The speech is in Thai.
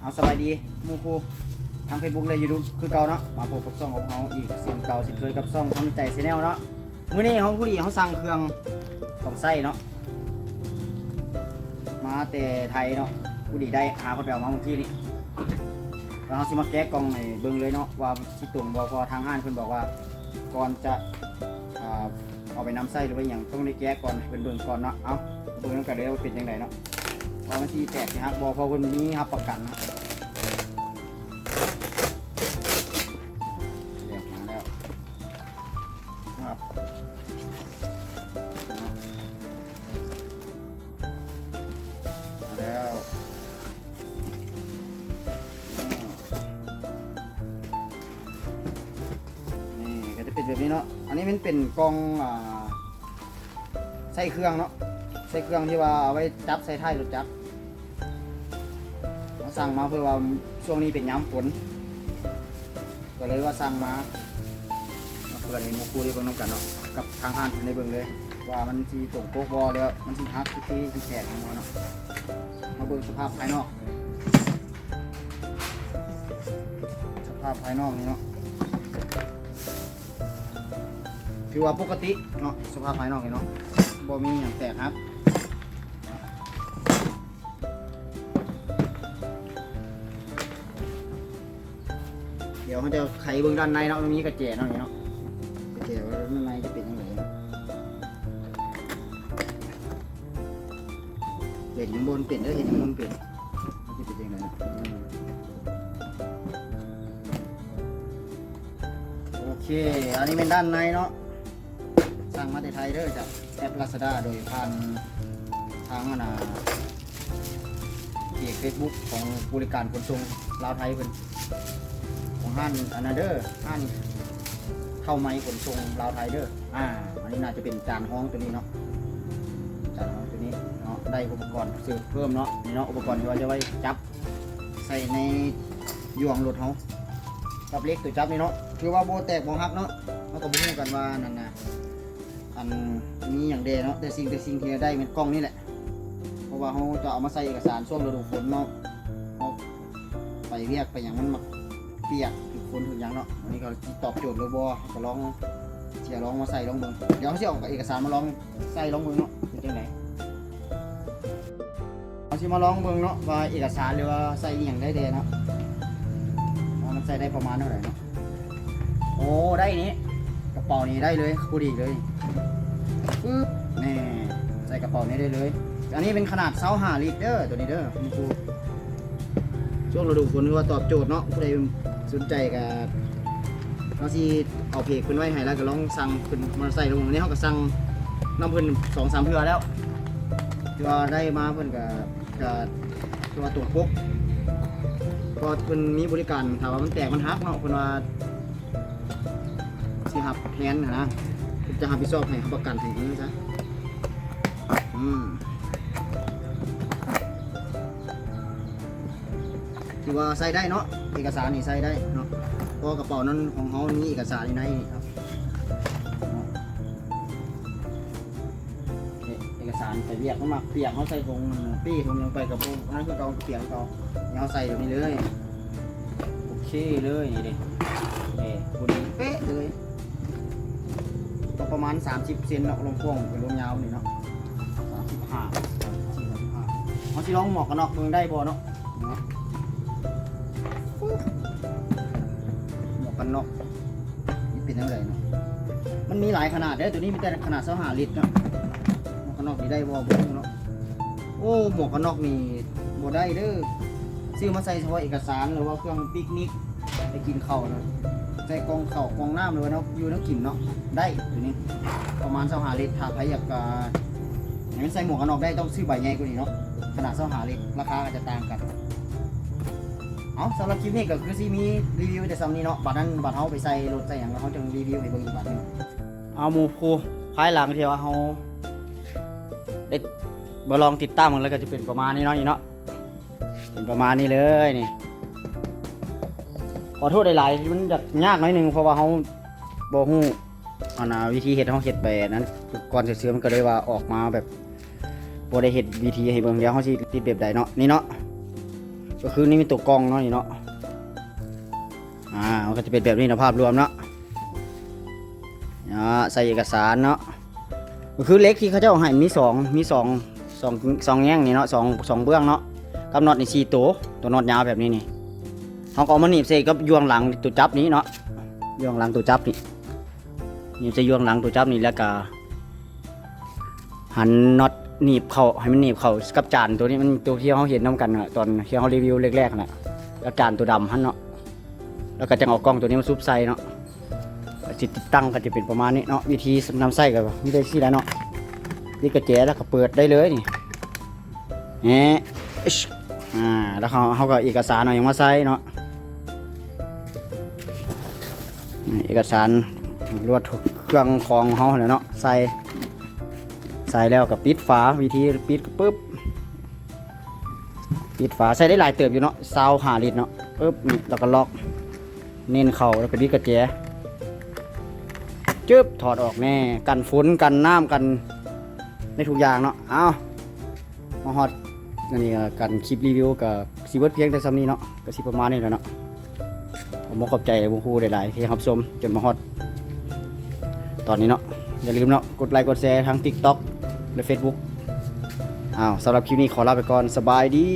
เอาสบายดีมูคูทางเฟซบุ๊กเลยยูทูบคือเก่าเนาะมาพบกับซ่องของเขาอีกสียงเก่าสิ่งเคยกับซ่องทำใจซีแนลเนาะมื้อนี้เขาผู้ดีเขาสั่งเครื่องของไส้เนาะมาแต่ไทยเนาะผู้ดีได้หาคนไปเอามาเมื่อกี้นี้แล้วเขาสิมาแก้กล่องให้เบิ่งเลยเนาะว่าสิตรงบ่พอทางห้านเพิ่นบอกว่าก่อนจะเอาไปนำไส้หรือว่าอย่างต้องได้แก้ก่อนเพิ่นเบิ่งก่อนเนาะเอาเบิ่งนำกันเลยว่าเป็นจังไดเนาะ ว่ามันที่แตกนะครับบอกพอคนนี้ครับประกันนะเรียกมาแล้วครับมาแล้วนี่ก็จะเป็นแบบนี้เนาะอันนี้มันเป็นกองอ่าใส่เครื่องเนาะใส่เครื่องที่ว่าเอาไว้จับใส่ท้ายรถจักร เราสั่งมาเพื่อว่าช่วงนี้เป็นย้ำฝนก็เลยว่าสั่งมามาเปิดในมูคูได้เบิ่งน้ำกันเนาะกับทางห้านในเบิ่งเลย ว่ามันสีตรงโป๊กบอแล้วมันสีฮักที่ที่แขกของมันเนาะมาเบิ่งสภาพภายนอก สภาพภายนอกนี่เนาะถือว่าปกติเนาะสภาพภายนอกนี่เนาะบ่มีอย่างแตกครับ ดี๋ยวเขาจะไขเบื้องด้านในเนาะตรงนี้กระเจเนาะเนาะกระเจว่าด้านในจะเป็นยังไงเนาะเห็นข้างบนเปลี่ยนเด้เห็นข้างบนเปลี่ยนมันจะเป็นยังไงนะโอเค อันนี้เป็นด้านในเนาะสั่งมาแต่ไทยเด้อจากแอป Lazada โดยผ่านทางนาเพจ Facebook ของบริการขนส่งลาวไทยเพิ่น ของห้านอนาเดอร์ห้านเข้าไม้ขนส่งลาวไทยเดอร์อ่า อันนี้น่าจะเป็นจานห้องตัวนี้เนาะ จานห้องตัวนี้เนาะ ได้อุปกรณ์ซื้อเพิ่มเนาะ นี่เนาะอุปกรณ์ที่ว่าจะไว้จับใส่ในยวงรถเขากับเล็กตัวจับนี่เนาะ คือว่าโบแตกโบหักเนาะเขาก็บ่รู้กันว่านั่นนะอันมีอย่างเดเนาะ แต่สิ่งแต่สิ่งที่ได้เป็นกล้องนี่แหละ เพราะว่าเขาจะเอามาใส่เอกสารช่วงฤดูฝนเนาะเขาไปเรียกไปอย่างมันมา เปียกทุกคนทุกอย่างเนาะอันนี้ก็ตอบโจทย์เลยบ่ก็ลองเสียลองมาใส่ลองเบิ่งเดี๋ยวเขาสิเอาเอกสารมาลองใส่ลองเบิ่งเนาะเป็นจังไดเขาสิมาลองเบิ่งเนาะว่าเอกสารหรือว่าใส่อีหยังได้เด้เนาะว่ามันใส่ได้ประมาณเท่าไหร่เนาะโอ้ได้นี้กระเป๋านี้ได้เลยคูดีเลยปึ๊บนี่ใส่กระเป๋านี้ได้เลย อันนี้เป็นขนาดเซาหาลิตรเด้อตัวนี้เด้อคุณครูช่วงฤดูฝนคือว่าตอบโจทย์เนาะผู้ใด สนใจก็เราสิเอาเพจขึ้นไว้ให้แล้วก็ลองสั่งขึ้นมาใส่ลงอันนี้เขาก็สั่งน้ำเพิ่นสองสามเทื่อแล้วที่ว่าได้มาเพิ่นก็ก็ที่ว่าตรงปกก็เพิ่นมีบริการถ้าว่ามันแตกมันหักเนาะเพิ่นว่าสิหับแทนนะนะจะหับผิดชอบให้ประกันให้เองซะอืม ถือว่าใส่ได้เนาะเอกสารนี่ใส่ได้เนาะเพราะกระเป๋านั้นของเขามีเอกสารในนี้ครับเอกสารไปเรียกเขามาเปียกเขาใส่ถุงปี้ถุงลงไปกับพวกนั้นคือเขาเปียกเขาเอาใส่แบบนี้เลยโอเคเลยนี่ดินี่พอดีเป๊ะเลยตกประมาณ 30เซนเนาะลงพ่วงเป็นลงยาวนี่เนาะ35 35เขาสิลองหมอกกันเนาะมึงได้บ่เนาะ มันน็อกนี่เป็นอะไรเนาะมันมีหลายขนาดเด้อตัวนี้มีแต่ขนาดเสาหาลิตรเนาะหมวกกันน็อกนี่ได้บ่บ่รู้เนาะโอ้หมวกกันน็อกนี่บ่ได้เด้อซื้อมาใส่เฉพาะเอกสารหรือว่าเครื่องปิกนิกไปกินข้าวเนาะใส่กล่องข้าวกล่องน้ำหรือว่าเนาะอยู่นาะกินเนาะได้ตัวนี้ประมาณเสาหาลิตรถ้าใครอยากให้มันใส่หมวกกันน็อกได้ต้องซื้อใบใหญ่กว่านี้เนาะขนาดเสาหาลิตรราคาก็จะต่างกัน เอาสำหรับคลิปนี้ก็คือซีมีรีวิวแต่ซ้ำนี้เนาะบัดนั้นบัดเขาไปใส่รถใส่หยังแล้วเขาจะรีวิวให้เบิ่งอีกบัดนึงเอาหมูครูภายหลังที่ว่าเขาได้มาลองติดตามกันแล้วก็จะเป็นประมาณนี้เนาะนี่เนาะเป็นประมาณนี้เลยนี่ขอโทษหลายๆมันจะยากหน่อยนึงเพราะว่าเขาบ่ฮู้อันนะวิธีเฮ็ดเขาเฮ็ดไปนั้นก่อนจะซื้อมันก็เลยว่าออกมาแบบบ่ได้เฮ็ดวิธีให้เบิ่งเดี๋ยวเขาสิติดแบบใดเนาะนี่เนาะ ก็คือนี่มีตัวกองเนาะนี่เนาะอ่ามันก็จะเป็นแบบนี้นะภาพรวมเนาะอ่าใส่เอกสารเนาะก็คือเล็กที่เขาเจ้าให้มีสองมีสองสองสองแง่งนี่เนาะสองสองเบื้องเนาะกับน็อตนี่สี่ตัวตัวน็อตยาวแบบนี้นี่เขาก็เอามาหนีบใส่กับยวงหลังตัวจับนี้เนาะยวงหลังตัวจับนี่หนีบใส่ยวงหลังตัวจับนี่แล้วก็หันน็อต หนีบเขาให้มันหนีบเขากับจานตัวนี้มันตัวที่เขาเห็นน้กันอะตอนที่เขารีวิวแรกๆน่ะแล้วจานตัวดำหันเนาะแล้วก็จะเอากล้องตัวนี้มาซุบใส่เนาะจิตติดตั้งก็จะเป็นประมาณนี้เนาะวิธีนำใส่ก็มีได้ที่แล้วเนาะนี่กระแจแล้วก็เปิดได้เลยนี่แหมอิ๊ชอ่าแล้วเขาเขาก็เอกสารเอาอย่างมาใส่เนาะเอกสารรวดเครื่องของเขาเนี่ยเนาะใส่ ใส่แล้วกับปิดฝาวิธีปิดก็ปึ๊บปิดฝาใส่ได้หลายเติบอยู่เนาะซาวหาลิตรเนาะปึ๊บนี่แล้วก็ล็อก เน้นเข่าแล้วก็ดีดกระแจจึ๊บถอดออกแน่กันฝนกันน้ำกันในทุกอย่างเนาะเอามาฮอดอันนี้กันคลิปรีวิวกับซีเวิร์ดเพียงแต่ซ้ำนี้เนาะก็สิประมาณนี้แหละเนาะผมขอบใจบุคคลหลายๆที่รับชมจนมาฮอดตอนนี้เนาะอย่าลืมเนาะกดไลค์กดแชร์ทั้ง TikTok และ Facebook อ้าวสำหรับคลิปนี้ขอลาไปก่อนสบายดี